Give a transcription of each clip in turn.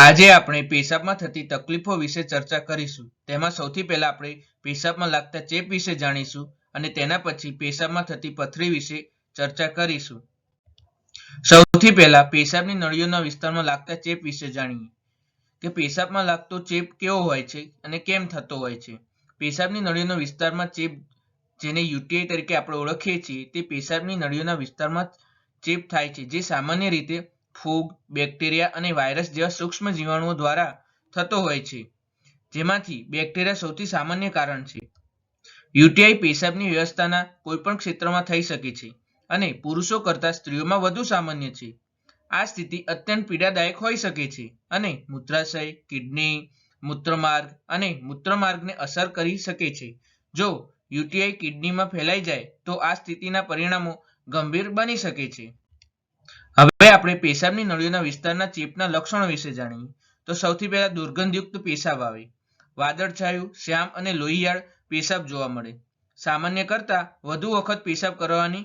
આજે આપણે પેશાબમાં થતી તકલીફો વિશે ચર્ચા કરીશું. તેમાં સૌથી પહેલા આપણે પેશાબમાં લાગતા ચેપ વિશે જાણીશું અને તેના પછી પેશાબમાં થતી પથરી વિશે ચર્ચા કરીશું. સૌથી પહેલા પેશાબની નળીઓના વિસ્તારમાં લાગતા ચેપ વિશે જાણીએ. કે પેશાબમાં લાગતો ચેપ કેવો હોય છે અને કેમ થતો હોય છે? પેશાબની નળીઓના વિસ્તારમાં ચેપ જેને યુટીઆઈ તરીકે આપણે ઓળખીએ છીએ તે પેશાબની નળીઓના વિસ્તારમાં ચેપ થાય છે, જે સામાન્ય રીતે ફૂગ, બેક્ટેરિયા અને વાયરસ જેવા સૂક્ષ્મ જીવાણુઓ દ્વારા થતો હોય છે, જેમાંથી બેક્ટેરિયા સૌથી સામાન્ય કારણ છે. યુટીઆઈ પેશાબની વ્યવસ્થાના કોઈપણ ક્ષેત્રમાં થઈ શકે છે અને પુરુષો કરતાં સ્ત્રીઓમાં વધુ સામાન્ય છે. આ સ્થિતિ અત્યંત પીડાદાયક હોઈ શકે છે અને મૂત્રાશય, કિડની, મૂત્રમાર્ગ અને મૂત્રમાર્ગને અસર કરી શકે છે. જો યુટીઆઈ કિડનીમાં ફેલાઈ જાય તો આ સ્થિતિના પરિણામો ગંભીર બની શકે છે. હવે આપણે પેશાબની નળીઓના વિસ્તારના ચેપના લક્ષણો વિશે જાણીએ. તો સૌથી પહેલા દુર્ગંધયુક્ત પેશાબ આવે. વાદળછાયું શ્યામ અને લોહિયાળ પેશાબ જોવા મળે. સામાન્ય કરતા વધુ વખત પેશાબ કરવાની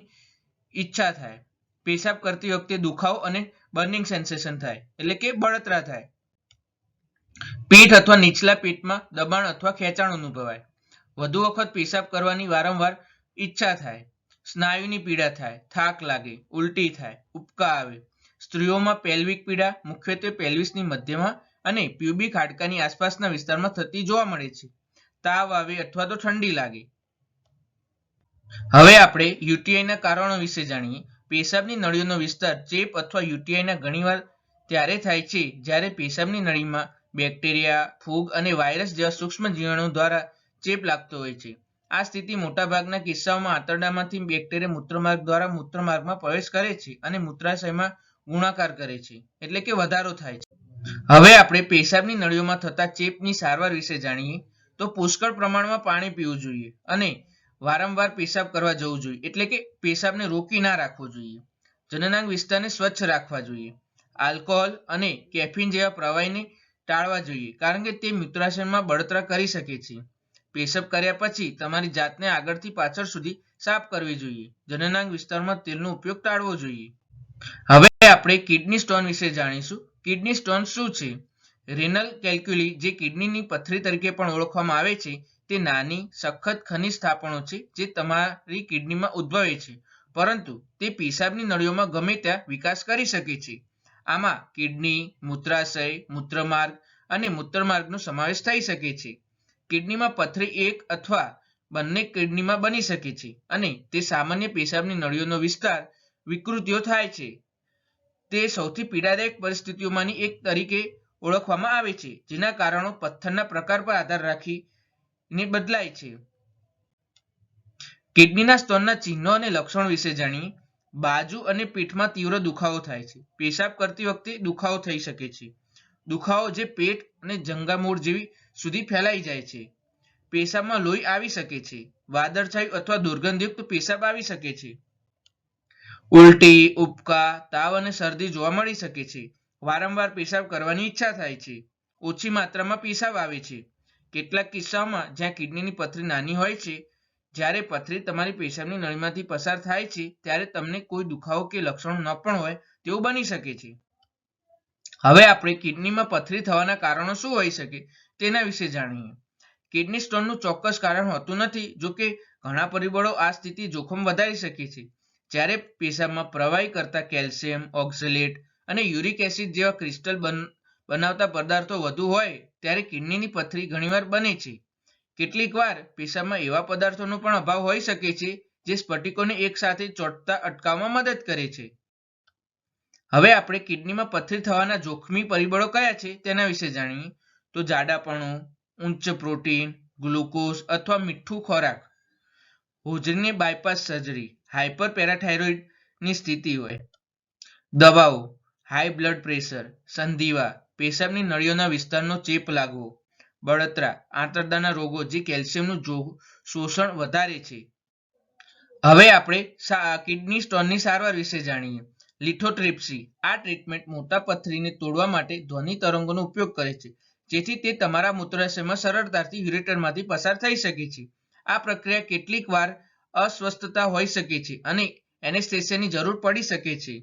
ઈચ્છા થાય. પેશાબ કરતી વખતે દુખાવો અને બર્નિંગ સેન્સેશન થાય, એટલે કે બળતરા થાય. પીઠ અથવા નીચલા પેટમાં દબાણ અથવા ખેંચાણ અનુભવાય. વધુ વખત પેશાબ કરવાની વારંવાર ઈચ્છા થાય. સ્નાયુની પીડા થાય, થાક લાગે, ઉલટી થાય, ઉબકા આવે. સ્ત્રીઓમાં પેલ્વિક પીડા, મુખ્યત્વે પેલ્વિસની મધ્યમાં અને પ્યુબિક હાડકાની આસપાસના વિસ્તારમાં થતી જોવા મળે છે. તાવ આવે અથવા તો ઠંડી લાગે. હવે આપણે યુટીઆઈના કારણો વિશે જાણીએ. પેશાબની નળીઓનો વિસ્તાર ચેપ અથવા યુટીઆઈના ઘણીવાર ત્યારે થાય છે જ્યારે પેશાબની નળીમાં બેક્ટેરિયા, ફૂગ અને વાયરસ જેવા સૂક્ષ્મ જીવાણુ દ્વારા ચેપ લાગતો હોય છે. આ સ્થિતિ મોટાભાગના કિસ્સાઓમાં આંતરડામાંથી બેક્ટેરિયા મૂત્રમાર્ગ દ્વારા મૂત્રમાર્ગમાં પ્રવેશ કરે છે અને મૂત્રાશયમાં ગુણાકાર કરે છે, એટલે કે વધારો થાય છે. હવે આપણે પેશાબની નળીઓમાં થતા ચેપની સારવાર વિશે જાણીએ. તો પુષ્કળ પ્રમાણમાં પાણી પીવું જોઈએ અને વારંવાર પેશાબ કરવા જવું જોઈએ, એટલે કે પેશાબને રોકી ના રાખવો જોઈએ. જનનાંગ વિસ્તારને સ્વચ્છ રાખવા જોઈએ. આલ્કોહોલ અને કેફીન જેવા પ્રવાહીને ટાળવા જોઈએ, કારણ કે તે મૂત્રાશયમાં બળતરા કરી શકે છે. પેશાબ કર્યા પછી તમારી જાતને આગળથી પાછળ સુધી સાફ કરવી જોઈએ. જનનાંગ વિસ્તારમાં તેલનો ઉપયોગ ટાળવો જોઈએ. હવે આપણે કિડની સ્ટોન વિશે જાણીશું. કિડની સ્ટોન શું છે? રેનલ કેલ્ક્યુલી, જે કિડનીની પથરી તરીકે પણ ઓળખવામાં આવે છે, તે નાની, સખત ખનિજ સ્થાપનો છે, જે તમારી કિડનીમાં ઉદ્ભવે છે. પરંતુ તે પેશાબની નળીઓમાં ગમે ત્યાં વિકાસ કરી શકે છે. આમાં કિડની, મૂત્રાશય, મૂત્રમાર્ગ અને મૂત્રમાર્ગનો સમાવેશ થઈ શકે છે. કિડનીમાં પથરી એક અથવા બંને કિડનીમાં બની શકે છે અને તે સામાન્ય પેશાબની નળીઓનો વિસ્તાર વિકૃતિઓ થાય છે. તે સૌથી પીડાદાયક પરિસ્થિતિઓમાંની એક તરીકે ઓળખવામાં આવે છે, જેના કારણો પથ્થરના પ્રકાર પર આધાર રાખીને બદલાય છે. કિડનીના સ્તનના ચિહ્નો અને લક્ષણો વિશે જાણીએ. બાજુ અને પીઠમાં તીવ્ર દુખાવો થાય છે. પેશાબ કરતી વખતે દુખાવો થઈ શકે છે. દુખાવો જે પેટ અને જંગામૂળ જેવી સુધી ફેલાઈ જાય છે. પેશાબમાં લોહી આવી શકે છે, વાદળછાયું અથવા દુર્ગંધયુક્ત પેશાબ આવી શકે છે. ઉલટી, ઉબકા, તાવ અને શરદી જોવા મળી શકે છે. વારંવાર પેશાબ કરવાની ઈચ્છા થાય છે. ઓછી માત્રામાં પેશાબ આવે છે. કેટલાક કિસ્સાઓમાં જ્યાં કિડનીની પથરી નાની હોય છે, જ્યારે પથરી તમારી પેશાબની નળીમાંથી પસાર થાય છે, ત્યારે તમને કોઈ દુખાવો કે લક્ષણો ન પણ હોય તેવું બની શકે છે. હવે આપણે કિડનીમાં પથરી થવાના કારણો શું હોઈ શકે? તેના વિશે જાણીએ. કિડની સ્ટોનનું ચોક્કસ કારણ હોતું નથી, જો કે ઘણા પરિબળો આ સ્થિતિ જોખમ વધારી શકે છે. જ્યારે પેશાબમાં પ્રવાહી કરતા કેલ્શિયમ ઓક્સિલેટ અને યુરિક એસિડ જેવા ક્રિસ્ટલ બનાવતા પદાર્થો વધુ હોય, ત્યારે કિડનીની પથરી ઘણીવાર બને છે. કેટલીક વાર પેશાબમાં એવા પદાર્થોનો પણ અભાવ હોઈ શકે છે, જે સ્ફટિકોને એકસાથે ચોંટતા અટકાવવામાં મદદ કરે છે. હવે આપણે કિડનીમાં પથરી થવાના જોખમી પરિબળો કયા છે તેના વિશે જાણીએ. તો જાડાપણું, ઉચ્ચ પ્રોટીન, ગ્લુકોઝ અથવા મીઠું ખોરાક. હોજરીની બાયપાસ સર્જરી હાઇપર પેરાથાઇરોઇડની સ્થિતિ હોય. દવાઓ હાઈ બ્લડ પ્રેશર સંધિવા, પેશાબની નળીઓના વિસ્તારનો ચેપ લાગવો, બળતરા, આંતરડાના રોગો જે કેલ્શિયમનું શોષણ વધારે છે. હવે આપણે કિડની સ્ટોનની સારવાર વિશે જાણીએ. લિથોટ્રિપ્સી આ ટ્રીટમેન્ટ મોટા પથરીને તોડવા માટે ધ્વનિ તરંગોનો ઉપયોગ કરે છે. જેથી તે તમારા મૂત્રાશયમાં સરળતાથી યુરેટરમાંથી પસાર થઈ શકે છે. આ પ્રક્રિયા કેટલીક વાર અસ્વસ્થતા હોઈ શકે છે અને એનેસ્થેસિયાની જરૂર પડી શકે છે.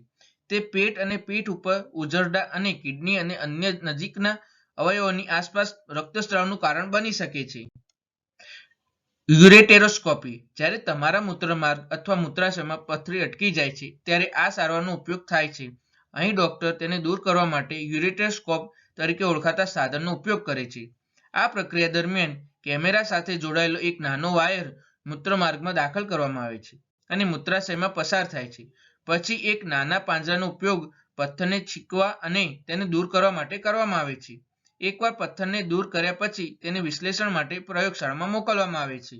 તે પેટ અને પીઠ ઉપર ઉજરડા અને કિડની અને અન્ય નજીકના અવયવોની આસપાસ રક્તસ્રાવનું કારણ બની શકે છે. યુરેટેરોસ્કોપી. જ્યારે તમારા મૂત્રમાર્ગ અથવા મૂત્રાશયમાં પથરી અટકી જાય છે, ત્યારે આ સારવારનો ઉપયોગ થાય છે. અહીં ડોક્ટર તેને દૂર કરવા માટે યુરેટેરોસ્કોપ તરીકે ઓળખાતા સાધનનો ઉપયોગ કરે છે. આ પ્રક્રિયા દરમિયાન કેમેરા સાથે જોડાયેલો એક નાનો વાયર મૂત્રમાર્ગમાં દાખલ કરવામાં આવે છે અને મૂત્રાશયમાં પસાર થાય છે. પછી એક નાના પાંજરાનો ઉપયોગ પથ્થરને છીકવા અને તેને દૂર કરવા માટે કરવામાં આવે છે. એકવાર પથ્થરને દૂર કર્યા પછી તેને વિશ્લેષણ માટે પ્રયોગશાળામાં મોકલવામાં આવે છે.